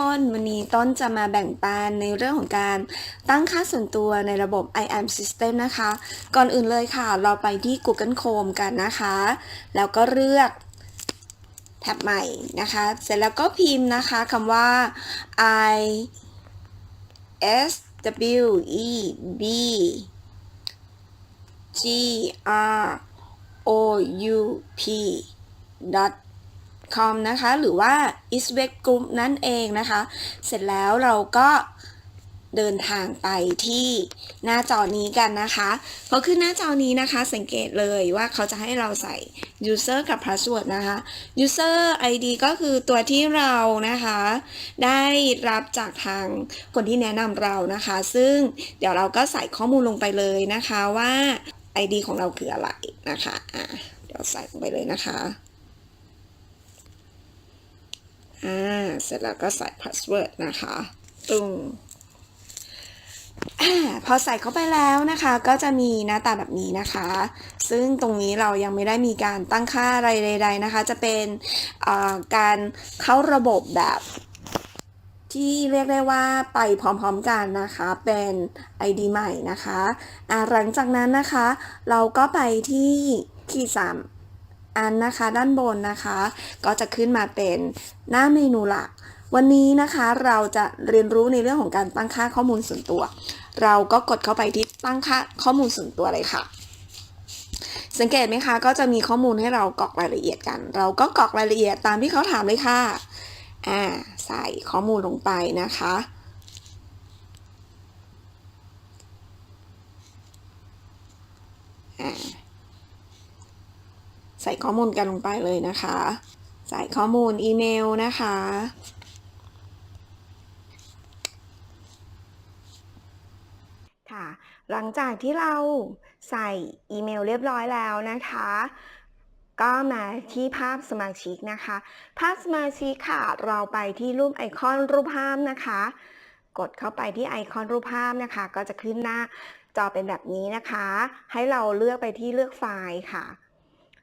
คนวันนี้ต้นจะมาแบ่งปันในเรื่องของการตั้งค่าส่วนตัวในระบบ IAM System นะคะ ก่อนอื่นเลยค่ะ เราไปที่ Google Chrome กันนะคะ แล้วก็เลือกแท็บใหม่นะคะ เสร็จแล้วก็พิมพ์นะคะคำว่า I S W E B G R O U P dot com นะคะ หรือว่า e a s t w e b Group นั่นเองนะคะ เสร็จแล้วเราก็เดินทางไปที่หน้าจอนี้กันนะคะพอขึ้นหน้าจอนี้นะคะ สังเกตเลยว่าเขาจะให้เราใส่ user กับ password นะคะ user ID ก็คือตัวที่เรานะคะ ได้รับจากทางคนที่แนะนำเรานะคะ ซึ่งเดี๋ยวเราก็ใส่ข้อมูลลงไปเลยนะคะว่า ID ของเราคืออะไรนะคะอะเดี๋ยวใส่ลงไปเลยนะคะ อ่า เสร็จแล้วก็ใส่ password นะคะตึงอ่าพอใส่เข้าไปแล้วนะคะ ก็จะมีหน้าตาแบบนี้นะคะ ซึ่งตรงนี้เรายังไม่ได้มีการตั้งค่าอะไรใด ๆนะคะ จะเป็นอ่าการเข้าระบบแบบที่เรียกได้ว่าไปพร้อมๆกันนะคะ เป็น ID ใหม่นะคะอ่าหลังจากนั้นนะคะ เราก็ไปที่ขีดสาม อันนะคะด้านบนนะคะ ก็จะขึ้นมาเป็นหน้าเมนูหลัก วันนี้นะคะเราจะเรียนรู้ในเรื่องของการตั้งค่าข้อมูลส่วนตัว เราก็กดเข้าไปที่ตั้งค่าข้อมูลส่วนตัวเลยค่ะ สังเกตไหมคะก็จะมีข้อมูลให้เรากรอกรายละเอียดกัน เราก็กรอกรายละเอียดตามที่เขาถามเลยค่ะอ่าใส่ข้อมูลลงไปนะคะอ่า ใส่ข้อมูลกันลงไปเลยนะคะ ใส่ข้อมูลอีเมลนะคะ ค่ะ หลังจากที่เราใส่อีเมลเรียบร้อยแล้วนะคะก็มาที่ภาพสมาชิกนะคะ ภาพสมาชิกค่ะ เราไปที่รูปไอคอนรูปภาพนะคะ กดเข้าไปที่ไอคอนรูปภาพนะคะ ก็จะขึ้นหน้าจอเป็นแบบนี้นะคะ ให้เราเลือกไปที่เลือกไฟล์ค่ะ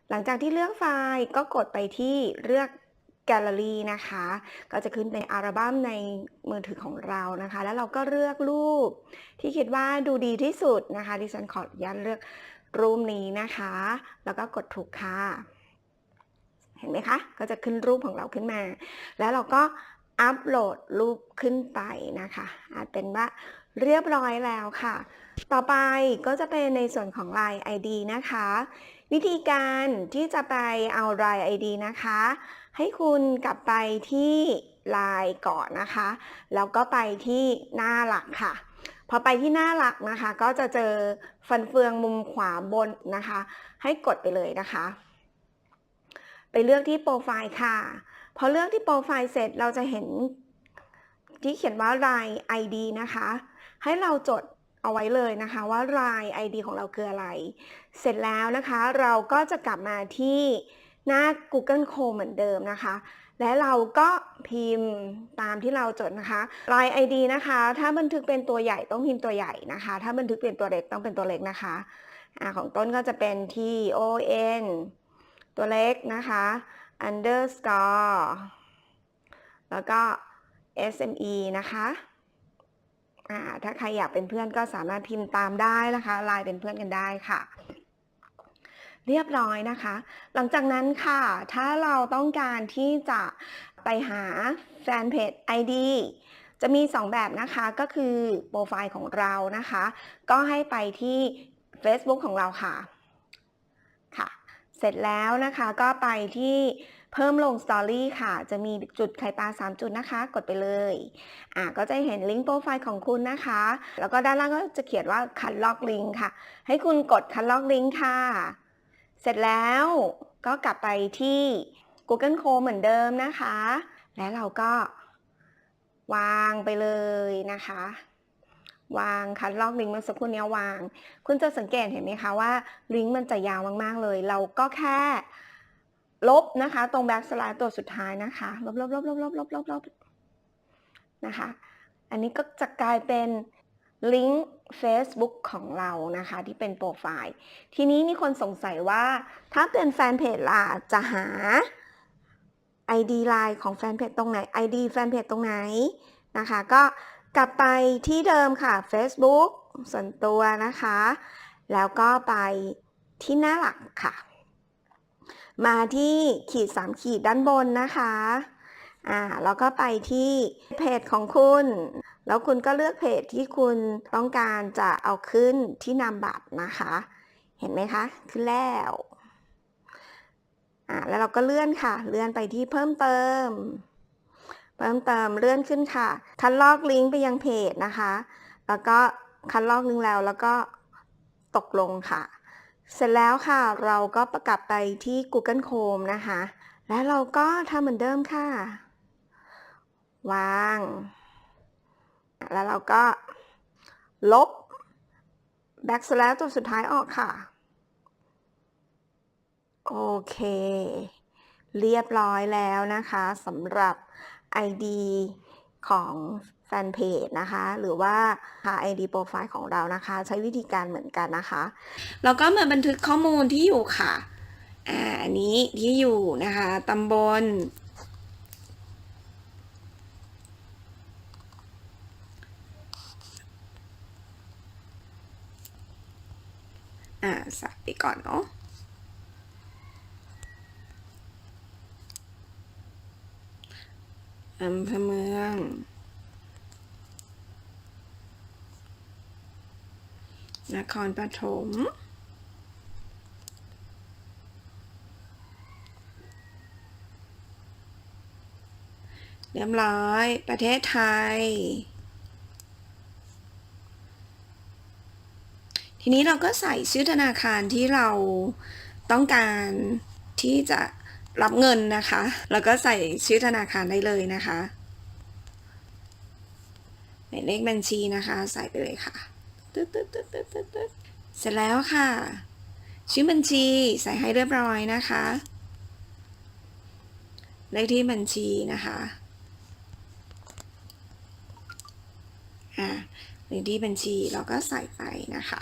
หลังจากที่เลือกไฟล์ก็กดไปที่เลือกแกลเลอรี่นะคะ ก็จะขึ้นเป็นอัลบั้มในมือถือของเรานะคะ แล้วเราก็เลือกรูป ที่คิดว่าดูดีที่สุดนะคะ ดิฉันขออนุญาตเลือกรูปนี้นะคะ แล้วก็กดถูกค่ะ เห็นไหมคะ ก็จะขึ้นรูปของเราขึ้นมา แล้วเราก็อัปโหลดรูปขึ้นไปนะคะ อาจเป็นว่าเรียบร้อยแล้วค่ะ ต่อไปก็จะเป็นในส่วนของ Line ID นะคะ วิธีการที่จะไปเอา Line ID นะคะ ให้คุณกลับไปที่ Line ก่อนนะคะ แล้วก็ไปที่หน้าหลักค่ะ พอไปที่หน้าหลักนะคะ ก็จะเจอฟันเฟืองมุมขวาบนนะคะ ให้กดไปเลยนะคะ ไปเลือกที่โปรไฟล์ค่ะ พอเลือกที่โปรไฟล์เสร็จเราจะเห็นที่เขียนว่า Line ID นะคะ ให้เราจด เอาไว้เลยนะคะว่า Line ID ของเราคืออะไร เสร็จแล้วนะคะเราก็จะกลับมาที่หน้า Google Chrome เหมือนเดิมนะคะ และเราก็พิมพ์ตามที่เราจดนะคะ Line ID นะคะ ถ้าบันทึกเป็นตัวใหญ่ต้องพิมพ์ตัวใหญ่นะคะ ถ้าบันทึกเป็นตัวเล็กต้องเป็นตัวเล็กนะคะอของต้นก็จะเป็น T O N ตัวเล็กนะคะ underscore แล้วก็ SME นะคะ อ่าถ้าใครอยากเป็นเพื่อนก็สามารถพิมพ์ตามได้นะคะไลน์เป็นเพื่อนกันได้ค่ะ เรียบร้อยนะคะ หลังจากนั้นค่ะ ถ้าเราต้องการที่จะไปหาแฟนเพจ ID จะมี 2 แบบนะคะก็คือโปรไฟล์ของเรานะคะ ก็ให้ไปที่ Facebook ของเราค่ะค่ะ เสร็จแล้วนะคะก็ไปที่ เพิ่มลงสตอรี่ค่ะ จะมีจุดไข่ปลา 3 จุดนะคะ กดไปเลย อ่าก็จะเห็นลิงก์โปรไฟล์ของคุณนะคะ แล้วก็ด้านล่างก็จะเขียนว่าคัดลอกลิงก์ค่ะ ให้คุณกดคัดลอกลิงก์ค่ะ เสร็จแล้วก็กลับไปที่ Google Chrome เหมือนเดิมนะคะ และเราก็วางไปเลยนะคะ วางคัดลอกลิงก์เมื่อสักครู่นี้วาง คุณจะสังเกตเห็นไหมคะว่าลิงก์มันจะยาวมากๆเลย เราก็แค่ ลบนะคะ ตรงแบ็กสไลด์ตัวสุดท้ายนะคะ ลบลบลบลบลบลบลบลบนะคะ อันนี้ก็จะกลายเป็นลิงก์ Facebook ของเรานะคะ ที่เป็นโปรไฟล์ ทีนี้มีคนสงสัยว่าถ้าเป็นแฟนเพจล่ะจะหา ID ไลน์ของแฟนเพจตรงไหน ID แฟนเพจตรงไหนนะคะ ก็กลับไปที่เดิมค่ะ Facebook ส่วนตัวนะคะ แล้วก็ไปที่หน้าหลักค่ะ มาที่ขีด 3 ขีดด้านบนนะคะ อ่า แล้วก็ไปที่เพจของคุณ แล้วคุณก็เลือกเพจที่คุณต้องการจะเอาขึ้นที่นามบัตรนะคะ เห็นไหมคะ ขึ้นแล้ว อ่า แล้วเราก็เลื่อนค่ะ เลื่อนไปที่เพิ่มเติม เพิ่มเติมเลื่อนขึ้นค่ะ คัดลอกลิงก์ไปยังเพจนะคะ แล้วก็คัดลอกลิงแล้วแล้วก็ตกลงค่ะ เสร็จแล้วค่ะ เราก็ประกับไปที่ Google Chrome นะคะ แล้วเราก็ทำเหมือนเดิมค่ะ วาง แล้วเราก็ลบ backslash ตัวสุดท้ายออกค่ะ โอเค เรียบร้อยแล้วนะคะสำหรับ ID ของแฟนเพจนะคะ หรือว่าหา ID โปรไฟล์ของเรานะคะ ใช้วิธีการเหมือนกันนะคะเราก็มาบันทึกข้อมูลที่อยู่ค่ะ อ่าอันนี้ที่อยู่นะคะตำบลอ่าใส่ไปก่อนเนาะ อำเภอเมือง นครปฐมเรียบร้อย ประเทศไทย ทีนี้เราก็ใส่ชื่อธนาคารที่เราต้องการที่จะ รับเงินนะคะ แล้วก็ใส่ชื่อธนาคารได้เลยนะคะหมายเลขบัญชีนะคะ ใส่ไปเลยค่ะตึ๊ดตึ๊ดตึ๊ดตึ๊ดตึ๊ดตึ๊ดเสร็จแล้วค่ะ ชื่อบัญชีใส่ให้เรียบร้อยนะคะเลขที่บัญชีนะคะอ่าเลขที่บัญชีเราก็ใส่ไปนะคะ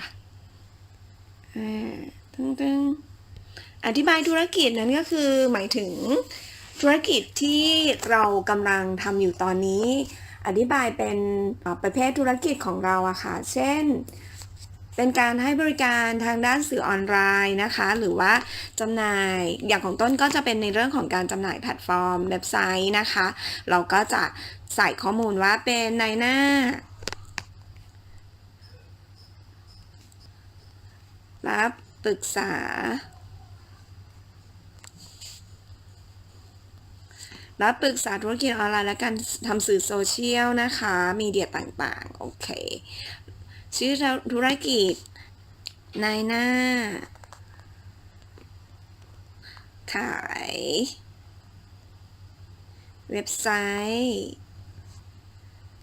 อ่าตึ้งตึ้ง อธิบายธุรกิจนั้นก็คือหมายถึงธุรกิจที่เรากำลังทำอยู่ตอนนี้ อธิบายเป็นประเภทธุรกิจของเราอะค่ะ เช่น เป็นการให้บริการทางด้านสื่อออนไลน์นะคะ หรือว่าจำหน่ายอย่างของต้นก็จะเป็นในเรื่องของการจำหน่ายแพลตฟอร์มเว็บไซต์นะคะ เราก็จะใส่ข้อมูลว่าเป็นในหน้ารับปรึกษา รับปรึกษาธุรกิจออนไลน์และการทำสื่อโซเชียลนะคะ มีเดียต่างๆ โอเค ชื่อธุรกิจ นายหน้า ขาย เว็บไซต์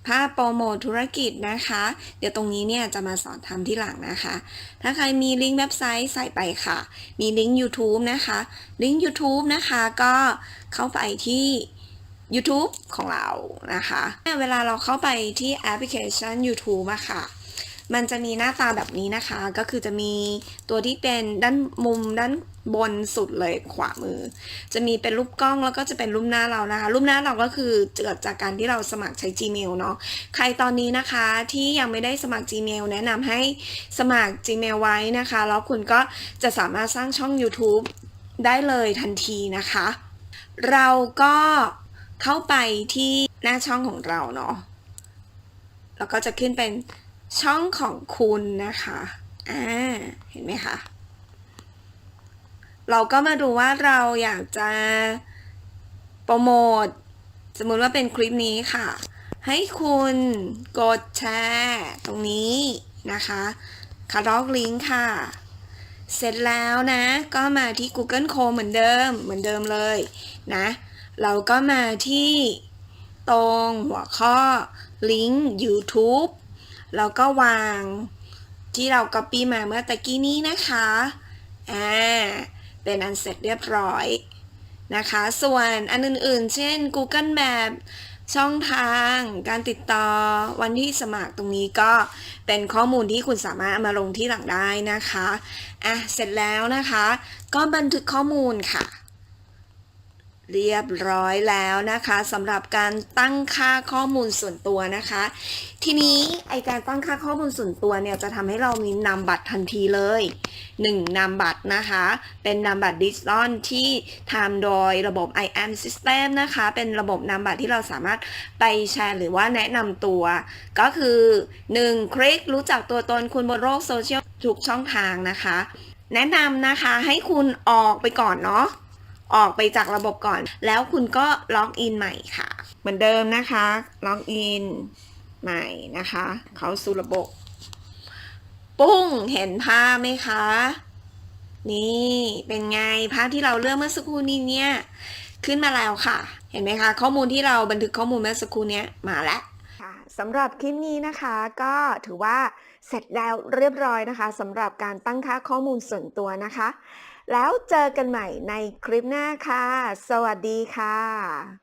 ภาพโปรโมทธุรกิจนะคะ เดี๋ยวตรงนี้เนี่ยจะมาสอนทำที่หลังนะคะ ถ้าใครมีลิงก์เว็บไซต์ใส่ไปค่ะ มีลิงก์ YouTube นะคะ ลิงก์ YouTube นะคะก็เข้าไปที่ YouTube ของเรานะคะ เวลาเราเข้าไปที่แอปพลิเคชัน YouTube อะค่ะ มันจะมีหน้าตาแบบนี้นะคะ ก็คือจะมีตัวที่เป็นด้านมุมด้านบนสุดเลยขวามือ จะมีเป็นรูปกล้องแล้วก็จะเป็นรูปหน้าเรานะคะ รูปหน้าเราก็คือเกิดจากการที่เราสมัครใช้ Gmail เนาะ ใครตอนนี้นะคะที่ยังไม่ได้สมัคร Gmail แนะนำให้สมัคร Gmail ไว้นะคะ แล้วคุณก็จะสามารถสร้างช่อง YouTube ได้เลยทันทีนะคะ เราก็เข้าไปที่หน้าช่องของเราเนาะ แล้วก็จะขึ้นเป็น ช่องของคุณนะคะอ่าเห็นไหมคะ เราก็มาดูว่าเราอยากจะโปรโมทสมมุติว่าเป็นคลิปนี้ค่ะ ให้คุณกดแชร์ตรงนี้นะคะคาร์ลอกลิงก์ค่ะ เสร็จแล้วนะ ก็มาที่ Google Chrome เหมือนเดิมเหมือนเดิมเลยนะ เราก็มาที่ตรงหัวข้อลิงก์ YouTube แล้วก็วางที่เรา copy มาเมื่อตะกี้นี้นะคะอ่าเป็นอันเสร็จเรียบร้อยนะคะ ส่วนอันอื่นๆ เช่น Google Map ช่องทางการติดต่อวันที่สมัครตรงนี้ก็เป็นข้อมูลที่คุณสามารถมาลงที่หลังได้นะคะ อะ เสร็จแล้วนะคะ ก็บันทึกข้อมูลค่ะ เรียบร้อยแล้วนะคะสำหรับการตั้งค่าข้อมูลส่วนตัวนะคะ ทีนี้ไอการตั้งค่าข้อมูลส่วนตัวเนี่ยจะทำให้เรามีนามบัตรทันทีเลย 1นามบัตรนะคะ เป็นนามบัตรดิจิตอลที่ทำโดยระบบ IAM System นะคะ เป็นระบบนามบัตรที่เราสามารถไปแชร์หรือว่าแนะนำตัว ก็คือ 1 คลิกรู้จักตัวตนคุณบนโลกโซเชียลทุกช่องทางนะคะ แนะนำนะคะให้คุณออกไปก่อนเนาะ ออกไปจากระบบก่อน แล้วคุณก็ล็อกอินใหม่ค่ะ เหมือนเดิมนะคะ ล็อกอินใหม่นะคะ เข้าสู่ระบบ ปุ้งเห็นภาพไหมคะ นี่เป็นไงภาพที่เราเลือกเมื่อสักครู่นี้เนี่ยขึ้นมาแล้วค่ะ เห็นไหมคะ ข้อมูลที่เราบันทึกข้อมูลเมื่อสักครู่นี้มาแล้วค่ะสำหรับคลิปนี้นะคะก็ถือว่าเสร็จแล้วเรียบร้อยนะคะสำหรับการตั้งค่าข้อมูลส่วนตัวนะคะ แล้วเจอกันใหม่ในคลิปหน้าค่ะ สวัสดีค่ะ